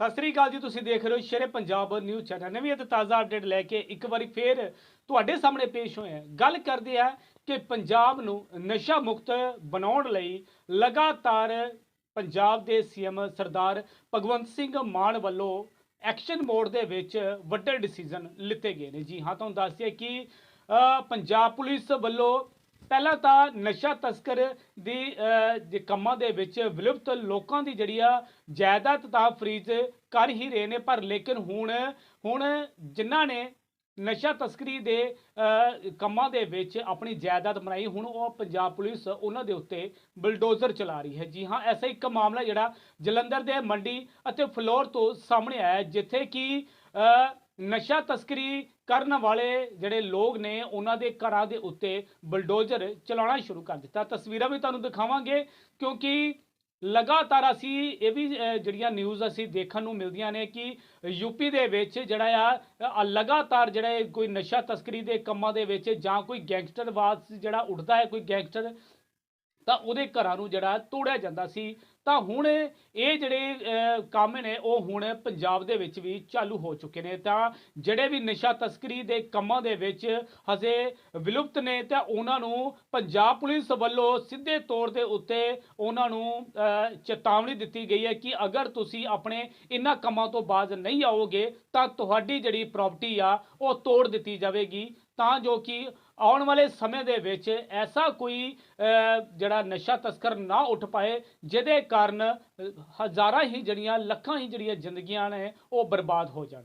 ਸਤਿ ਸ੍ਰੀ ਅਕਾਲ ਜੀ, ਤੁਸੀਂ ਦੇਖ ਰਹੇ ਹੋ ਸ਼ੇਰੇ ਪੰਜਾਬ ਨਿਊਜ਼ ਚੈਨਲ। ਨਵੀਂ ਅਤੇ ਤਾਜ਼ਾ ਅਪਡੇਟ ਲੈ ਕੇ ਇੱਕ ਵਾਰੀ ਫੇਰ ਤੁਹਾਡੇ ਸਾਹਮਣੇ ਪੇਸ਼ ਹੋਏ ਹਾਂ। ਗੱਲ ਕਰਦੇ ਆ ਕਿ ਪੰਜਾਬ ਨੂੰ ਨਸ਼ਾ ਮੁਕਤ ਬਣਾਉਣ ਲਈ ਲਗਾਤਾਰ ਪੰਜਾਬ ਦੇ ਸੀਐਮ ਸਰਦਾਰ ਭਗਵੰਤ ਸਿੰਘ ਮਾਨ ਵੱਲੋਂ ਐਕਸ਼ਨ ਮੋਡ ਦੇ ਵਿੱਚ ਵੱਡੇ ਡਿਸੀਜਨ ਲਿੱਤੇ ਗਏ ਨੇ। ਜੀ ਹਾਂ, ਤੁਹਾਨੂੰ ਦੱਸ ਦਈਏ ਕਿ ਪੰਜਾਬ ਪੁਲਿਸ ਵੱਲੋਂ ਪਹਿਲਾਂ ਤਾਂ ਨਸ਼ਾ ਤਸਕਰ ਦੀ ਕੰਮਾਂ ਦੇ ਵਿੱਚ ਵਿਲੁਪਤ ਲੋਕਾਂ ਦੀ ਜਿਹੜੀ ਆ ਜਾਇਦਾਦ ਤਾਂ ਫਰੀਜ਼ ਕਰ ਹੀ ਰਹੇ ਨੇ, ਪਰ ਲੇਕਿਨ ਹੁਣ ਹੁਣ ਜਿਨ੍ਹਾਂ ਨੇ ਨਸ਼ਾ ਤਸਕਰੀ ਦੇ ਕੰਮਾਂ ਦੇ ਵਿੱਚ ਆਪਣੀ ਜਾਇਦਾਦ ਬਣਾਈ, ਹੁਣ ਉਹ ਪੰਜਾਬ ਪੁਲਿਸ ਉਹਨਾਂ ਦੇ ਉੱਤੇ ਬਲਡੋਜ਼ਰ ਚਲਾ ਰਹੀ ਹੈ। ਜੀ ਹਾਂ, ਐਸਾ ਇੱਕ ਮਾਮਲਾ ਜਿਹੜਾ ਜਲੰਧਰ ਦੇ ਮੰਡੀ ਅਤੇ ਫਲੋਰ ਤੋਂ ਸਾਹਮਣੇ ਆਇਆ ਜਿੱਥੇ ਕਿ ਨਸ਼ਾ ਤਸਕਰੀ ਕਰਨ ਵਾਲੇ ਜਿਹੜੇ ਲੋਕ ਨੇ, ਉਹਨਾਂ ਦੇ ਘਰਾਂ ਦੇ ਉੱਤੇ ਬਲਡੋਜ਼ਰ ਚਲਾਉਣਾ ਸ਼ੁਰੂ ਕਰ ਦਿੱਤਾ। ਤਸਵੀਰਾਂ ਵੀ ਤੁਹਾਨੂੰ ਦਿਖਾਵਾਂਗੇ, ਕਿਉਂਕਿ ਲਗਾਤਾਰ ਅਸੀਂ ਇਹ ਵੀ ਜਿਹੜੀਆਂ ਨਿਊਜ਼ ਅਸੀਂ ਦੇਖਣ ਨੂੰ ਮਿਲਦੀਆਂ ਨੇ ਕਿ ਯੂਪੀ ਦੇ ਵਿੱਚ ਜਿਹੜਾ ਆ ਲਗਾਤਾਰ ਜਿਹੜਾ ਕੋਈ ਨਸ਼ਾ ਤਸਕਰੀ ਦੇ ਕੰਮਾਂ ਦੇ ਵਿੱਚ ਜਾਂ ਕੋਈ ਗੈਂਗਸਟਰਵਾਦ ਜਿਹੜਾ ਉੱਠਦਾ ਹੈ, ਕੋਈ ਗੈਂਗਸਟਰ ਤਾਂ ਉਹਦੇ ਘਰਾਂ ਨੂੰ ਜਿਹੜਾ ਤੋੜਿਆ ਜਾਂਦਾ ਸੀ। ਤਾਂ ਹੁਣ ਇਹ ਜਿਹੜੇ ਕੰਮ ਨੇ, ਉਹ ਹੁਣ ਪੰਜਾਬ ਦੇ ਵਿੱਚ ਵੀ ਚਾਲੂ ਹੋ ਚੁੱਕੇ ਨੇ। ਤਾਂ ਜਿਹੜੇ ਵੀ ਨਸ਼ਾ ਤਸਕਰੀ ਦੇ ਕੰਮਾਂ ਦੇ ਵਿੱਚ ਹਜੇ ਵਿਲੁਪਤ ਨੇ, ਤਾਂ ਉਹਨਾਂ ਨੂੰ ਪੰਜਾਬ ਪੁਲਿਸ ਵੱਲੋਂ ਸਿੱਧੇ ਤੌਰ ਦੇ ਉੱਤੇ ਉਹਨਾਂ ਨੂੰ ਚੇਤਾਵਨੀ ਦਿੱਤੀ ਗਈ ਹੈ ਕਿ ਅਗਰ ਤੁਸੀਂ ਆਪਣੇ ਇਹਨਾਂ ਕੰਮਾਂ ਤੋਂ ਬਾਜ਼ ਨਹੀਂ ਆਓਗੇ, ਤਾਂ ਤੁਹਾਡੀ ਜਿਹੜੀ ਪ੍ਰਾਪਰਟੀ ਆ, ਉਹ ਤੋੜ ਦਿੱਤੀ ਜਾਵੇਗੀ। ਤਾਂ ਜੋ ਕਿ ਆਉਣ ਵਾਲੇ ਸਮੇਂ ਦੇ ਵਿੱਚ ਐਸਾ ਕੋਈ ਜਿਹੜਾ ਨਸ਼ਾ ਤਸਕਰ ਨਾ ਉੱਠ ਪਾਏ, ਜਿਹਦੇ ਕਾਰਨ ਹਜ਼ਾਰਾਂ ਹੀ ਜਿਹੜੀਆਂ ਲੱਖਾਂ ਹੀ ਜਿਹੜੀਆਂ ਜ਼ਿੰਦਗੀਆਂ ਨੇ ਉਹ ਬਰਬਾਦ ਹੋ ਜਾਣ।